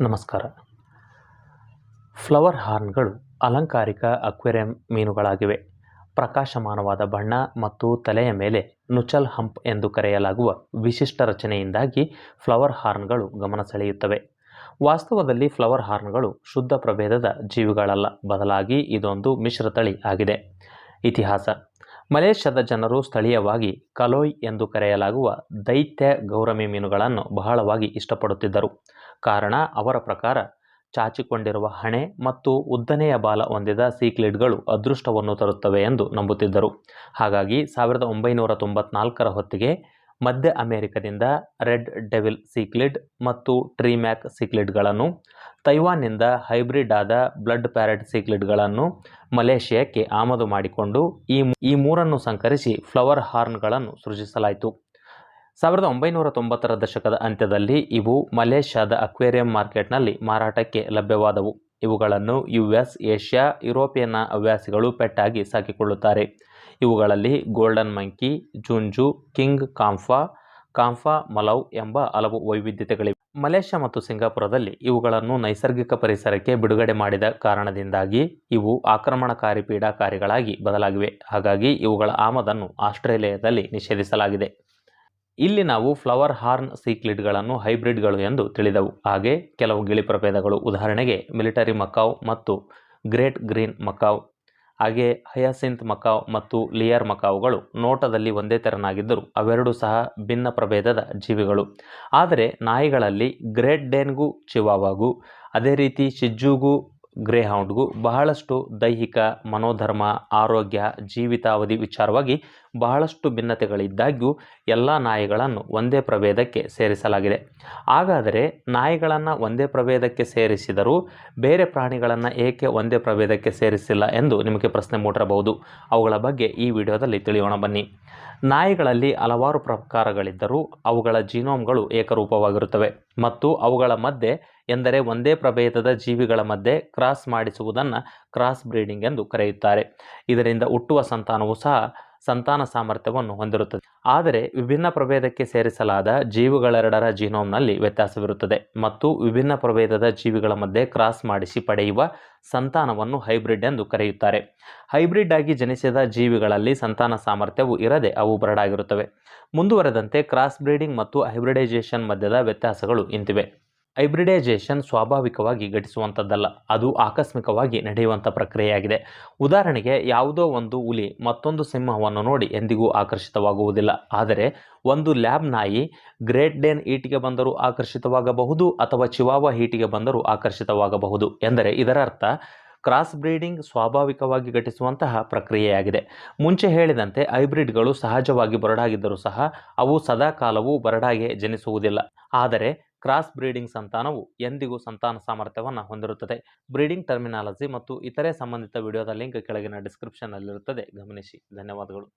ನಮಸ್ಕಾರ. ಫ್ಲವರ್ ಹಾರ್ನ್ಗಳು ಅಲಂಕಾರಿಕ ಅಕ್ವೇರಿಯಂ ಮೀನುಗಳಾಗಿವೆ. ಪ್ರಕಾಶಮಾನವಾದ ಬಣ್ಣ ಮತ್ತು ತಲೆಯ ಮೇಲೆ ನುಚಲ್ ಹಂಪ್ ಎಂದು ಕರೆಯಲಾಗುವ ವಿಶಿಷ್ಟ ರಚನೆಯಿಂದಾಗಿ ಫ್ಲವರ್ ಹಾರ್ನ್ಗಳು ಗಮನ ಸೆಳೆಯುತ್ತವೆ. ವಾಸ್ತವದಲ್ಲಿ ಫ್ಲವರ್ ಹಾರ್ನ್ಗಳು ಶುದ್ಧ ಪ್ರಭೇದದ ಜೀವಿಗಳಲ್ಲ, ಬದಲಾಗಿ ಇದೊಂದು ಮಿಶ್ರತಳಿ ಆಗಿದೆ. ಇತಿಹಾಸ. ಮಲೇಷ್ಯಾದ ಜನರು ಸ್ಥಳೀಯವಾಗಿ ಕಲೋಯ್ ಎಂದು ಕರೆಯಲಾಗುವ ದೈತ್ಯ ಗೌರಮಿ ಮೀನುಗಳನ್ನು ಬಹಳವಾಗಿ ಇಷ್ಟಪಡುತ್ತಿದ್ದರು. ಕಾರಣ ಅವರ ಪ್ರಕಾರ ಚಾಚಿಕೊಂಡಿರುವ ಹಣೆ ಮತ್ತು ಉದ್ದನೆಯ ಬಾಲ ಹೊಂದಿದ ಸೀಕ್ಲಿಡ್ಗಳು ಅದೃಷ್ಟವನ್ನು ತರುತ್ತವೆ ಎಂದು ನಂಬುತ್ತಿದ್ದರು. ಹಾಗಾಗಿ ಸಾವಿರದ ಒಂಬೈನೂರ ತೊಂಬತ್ನಾಲ್ಕರ ಹೊತ್ತಿಗೆ ಮಧ್ಯ ಅಮೆರಿಕದಿಂದ ರೆಡ್ ಡೆವಿಲ್ ಸೀಕ್ಲಿಡ್ ಮತ್ತು ಟ್ರೀಮ್ಯಾಕ್ ಸೀಕ್ಲಿಡ್ಗಳನ್ನು ತೈವಾನ್ನಿಂದ ಹೈಬ್ರಿಡ್ ಆದ ಬ್ಲಡ್ ಪ್ಯಾರೆಟ್ ಸೀಕ್ಲಿಡ್ಗಳನ್ನು ಮಲೇಷ್ಯಾಕ್ಕೆ ಆಮದು ಮಾಡಿಕೊಂಡು ಈ ಈ ಮೂರನ್ನು ಸಂಕರಿಸಿ ಫ್ಲವರ್ ಹಾರ್ನ್ಗಳನ್ನು ಸೃಜಿಸಲಾಯಿತು. ಸಾವಿರದ ಒಂಬೈನೂರ ತೊಂಬತ್ತರ ದಶಕದ ಅಂತ್ಯದಲ್ಲಿ ಇವು ಮಲೇಷ್ಯಾದ ಅಕ್ವೇರಿಯಂ ಮಾರ್ಕೆಟ್ನಲ್ಲಿ ಮಾರಾಟಕ್ಕೆ ಲಭ್ಯವಾದವು. ಇವುಗಳನ್ನು ಯು ಎಸ್ ಏಷ್ಯಾ ಯುರೋಪಿಯನ್ನ ಹವ್ಯಾಸಿಗಳು ಪೆಟ್ಟಾಗಿ ಸಾಕಿಕೊಳ್ಳುತ್ತಾರೆ. ಇವುಗಳಲ್ಲಿ ಗೋಲ್ಡನ್ ಮಂಕಿ, ಜುಂಜು, ಕಿಂಗ್ ಕಾಂಫಾ ಕಾಂಫಾ ಮಲೌ ಎಂಬ ಹಲವು ವೈವಿಧ್ಯತೆಗಳಿವೆ. ಮಲೇಷ್ಯಾ ಮತ್ತು ಸಿಂಗಾಪುರದಲ್ಲಿ ಇವುಗಳನ್ನು ನೈಸರ್ಗಿಕ ಪರಿಸರಕ್ಕೆ ಬಿಡುಗಡೆ ಮಾಡಿದ ಕಾರಣದಿಂದಾಗಿ ಇವು ಆಕ್ರಮಣಕಾರಿ ಪೀಡಾಕಾರಿಗಳಾಗಿ ಬದಲಾಗಿವೆ. ಹಾಗಾಗಿ ಇವುಗಳ ಆಮದನ್ನು ಆಸ್ಟ್ರೇಲಿಯಾದಲ್ಲಿ ನಿಷೇಧಿಸಲಾಗಿದೆ. ಇಲ್ಲಿ ನಾವು ಫ್ಲವರ್ ಹಾರ್ನ್ ಸೀಕ್ಲಿಡ್ಗಳನ್ನು ಹೈಬ್ರಿಡ್ಗಳು ಎಂದು ತಿಳಿದವು. ಹಾಗೆ ಕೆಲವು ಗಿಳಿ ಪ್ರಭೇದಗಳು, ಉದಾಹರಣೆಗೆ ಮಿಲಿಟರಿ ಮಕಾವ್ ಮತ್ತು ಗ್ರೇಟ್ ಗ್ರೀನ್ ಮಕಾವ್. ಹಾಗೆ ಹಯಸಿಂತ್ ಮಕಾವ್ ಮತ್ತು ಲಿಯರ್ ಮಕಾವ್ಗಳು ನೋಟದಲ್ಲಿ ಒಂದೇ ತೆರನಾಗಿದ್ದರು ಅವೆರಡೂ ಸಹ ಭಿನ್ನ ಪ್ರಭೇದದ ಜೀವಿಗಳು. ಆದರೆ ನಾಯಿಗಳಲ್ಲಿ ಗ್ರೇಟ್ ಡೇನ್ಗೂ ಚಿವಾವಾಗೂ ಅದೇ ರೀತಿ ಶಿಜ್ಜುಗೂ ಗ್ರೇಹೌಂಡ್ಗೂ ಬಹಳಷ್ಟು ದೈಹಿಕ, ಮನೋಧರ್ಮ, ಆರೋಗ್ಯ, ಜೀವಿತಾವಧಿ ವಿಚಾರವಾಗಿ ಬಹಳಷ್ಟು ಭಿನ್ನತೆಗಳಿದ್ದಾಗ್ಯೂ ಎಲ್ಲ ನಾಯಿಗಳನ್ನು ಒಂದೇ ಪ್ರಭೇದಕ್ಕೆ ಸೇರಿಸಲಾಗಿದೆ. ಹಾಗಾದರೆ ನಾಯಿಗಳನ್ನು ಒಂದೇ ಪ್ರಭೇದಕ್ಕೆ ಸೇರಿಸಿದರೂ ಬೇರೆ ಪ್ರಾಣಿಗಳನ್ನು ಏಕೆ ಒಂದೇ ಪ್ರಭೇದಕ್ಕೆ ಸೇರಿಸಿಲ್ಲ ಎಂದು ನಿಮಗೆ ಪ್ರಶ್ನೆ ಮೂಡಿರಬಹುದು. ಅವುಗಳ ಬಗ್ಗೆ ಈ ವಿಡಿಯೋದಲ್ಲಿ ತಿಳಿಯೋಣ ಬನ್ನಿ. ನಾಯಿಗಳಲ್ಲಿ ಹಲವಾರು ಪ್ರಕಾರಗಳಿದ್ದರೂ ಅವುಗಳ ಜೀನೋಮ್ಗಳು ಏಕರೂಪವಾಗಿರುತ್ತವೆ ಮತ್ತು ಅವುಗಳ ಮಧ್ಯೆ ಎಂದರೆ ಒಂದೇ ಪ್ರಭೇದದ ಜೀವಿಗಳ ಮಧ್ಯೆ ಕ್ರಾಸ್ ಮಾಡಿಸುವುದನ್ನು ಕ್ರಾಸ್ ಬ್ರೀಡಿಂಗ್ ಎಂದು ಕರೆಯುತ್ತಾರೆ. ಇದರಿಂದ ಹುಟ್ಟುವ ಸಂತಾನವು ಸಹ ಸಂತಾನ ಸಾಮರ್ಥ್ಯವನ್ನು ಹೊಂದಿರುತ್ತದೆ. ಆದರೆ ವಿಭಿನ್ನ ಪ್ರಭೇದಕ್ಕೆ ಸೇರಿಸಲಾದ ಜೀವಿಗಳೆರಡರ ಜೀನೋಮ್ನಲ್ಲಿ ವ್ಯತ್ಯಾಸವಿರುತ್ತದೆ ಮತ್ತು ವಿಭಿನ್ನ ಪ್ರಭೇದದ ಜೀವಿಗಳ ಮಧ್ಯೆ ಕ್ರಾಸ್ ಮಾಡಿಸಿ ಪಡೆಯುವ ಸಂತಾನವನ್ನು ಹೈಬ್ರಿಡ್ ಎಂದು ಕರೆಯುತ್ತಾರೆ. ಹೈಬ್ರಿಡ್ ಆಗಿ ಜನಿಸಿದ ಜೀವಿಗಳಲ್ಲಿ ಸಂತಾನ ಸಾಮರ್ಥ್ಯವು ಇರದೆ ಅವು ಬರಡಾಗಿರುತ್ತವೆ. ಮುಂದುವರೆದಂತೆ ಕ್ರಾಸ್ ಬ್ರೀಡಿಂಗ್ ಮತ್ತು ಹೈಬ್ರಿಡೈಸೇಷನ್ ಮಧ್ಯದ ವ್ಯತ್ಯಾಸಗಳು ಇಂತಿವೆ. ಹೈಬ್ರಿಡೈಸೇಷನ್ ಸ್ವಾಭಾವಿಕವಾಗಿ ಘಟಿಸುವಂಥದ್ದಲ್ಲ, ಅದು ಆಕಸ್ಮಿಕವಾಗಿ ನಡೆಯುವಂಥ ಪ್ರಕ್ರಿಯೆಯಾಗಿದೆ. ಉದಾಹರಣೆಗೆ, ಯಾವುದೋ ಒಂದು ಹುಲಿ ಮತ್ತೊಂದು ಸಿಂಹವನ್ನು ನೋಡಿ ಎಂದಿಗೂ ಆಕರ್ಷಿತವಾಗುವುದಿಲ್ಲ. ಆದರೆ, ಒಂದು ಲ್ಯಾಬ್ ನಾಯಿ ಗ್ರೇಟ್ ಡೇನ್ ಈಟಿಗೆ ಬಂದರೂ ಆಕರ್ಷಿತವಾಗಬಹುದು ಅಥವಾ ಚಿವಾವ ಹೀಟಿಗೆ ಬಂದರೂ ಆಕರ್ಷಿತವಾಗಬಹುದು. ಎಂದರೆ ಇದರ ಅರ್ಥ ಕ್ರಾಸ್ ಬ್ರೀಡಿಂಗ್ ಸ್ವಾಭಾವಿಕವಾಗಿ ಘಟಿಸುವಂತಹ ಪ್ರಕ್ರಿಯೆಯಾಗಿದೆ. ಮುಂಚೆ ಹೇಳಿದಂತೆ, ಹೈಬ್ರಿಡ್ಗಳು ಸಹಜವಾಗಿ ಬರಡಾಗಿದ್ದರೂ ಸಹ, ಅವು ಸದಾಕಾಲವೂ ಬರಡಾಗೆ ಜನಿಸುವುದಿಲ್ಲ. ಆದರೆ ಕ್ರಾಸ್ ಬ್ರೀಡಿಂಗ್ ಸಂತಾನವು ಎಂದಿಗೂ ಸಂತಾನ ಸಾಮರ್ಥ್ಯವನ್ನು ಹೊಂದಿರುತ್ತದೆ. ಬ್ರೀಡಿಂಗ್ ಟರ್ಮಿನಾಲಜಿ ಮತ್ತು ಇತರೆ ಸಂಬಂಧಿತ ವಿಡಿಯೋದ ಲಿಂಕ್ ಕೆಳಗಿನ ಡಿಸ್ಕ್ರಿಪ್ಷನ್ನಲ್ಲಿರುತ್ತದೆ. ಗಮನಿಸಿ. ಧನ್ಯವಾದಗಳು.